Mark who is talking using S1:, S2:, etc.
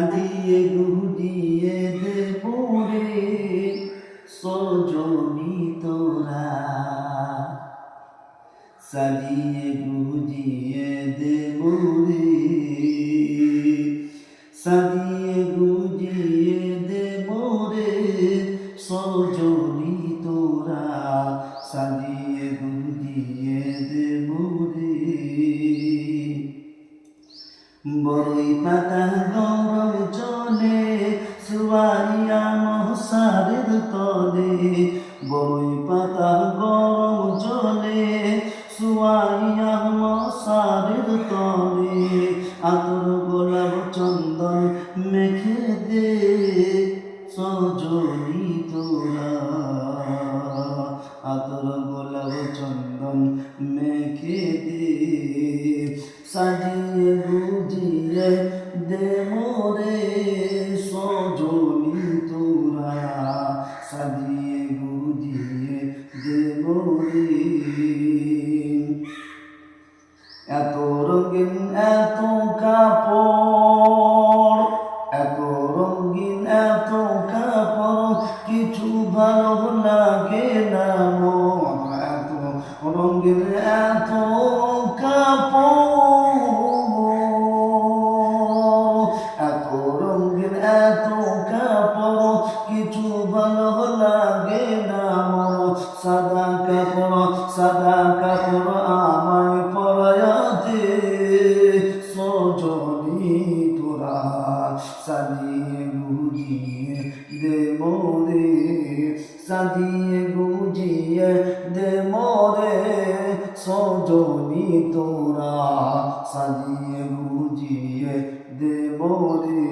S1: দিয়ে গুজিয়ে দেব রে, সজনি তোরা। সাজিয়ে গুজিয়ে দেব রে, সাজিয়ে গুজিয়ে দেব রে, সজনি তোরা। সাজিয়ে বড়ই পাতা গরম জলে সুয়াইয়া মশারের তলে বড়ই পাতা গরম জলে সুয়াইয়া মশারের তলে, আতর গোলাপ চন্দন মেখে দে, সজনি তোরা মেখে দে সাজিয়ে গুজিয়ে দে মোরে সজনি তোরা সাজিয়ে গুজিয়ে দে মোরে এত রঙিন এত কাপড় এত রঙিন এত কাপড় কিছু ভালো লাগে মন সাদা কাপড় সাদা কাপড় আমায় পরায়াতে সজনি তোরা সাজিয়ে গুজিয়ে দে মোরে সাজিয়ে গুজিয়ে দে মোরে সজনি তোরা সাজিয়ে গুজিয়ে দে মোরে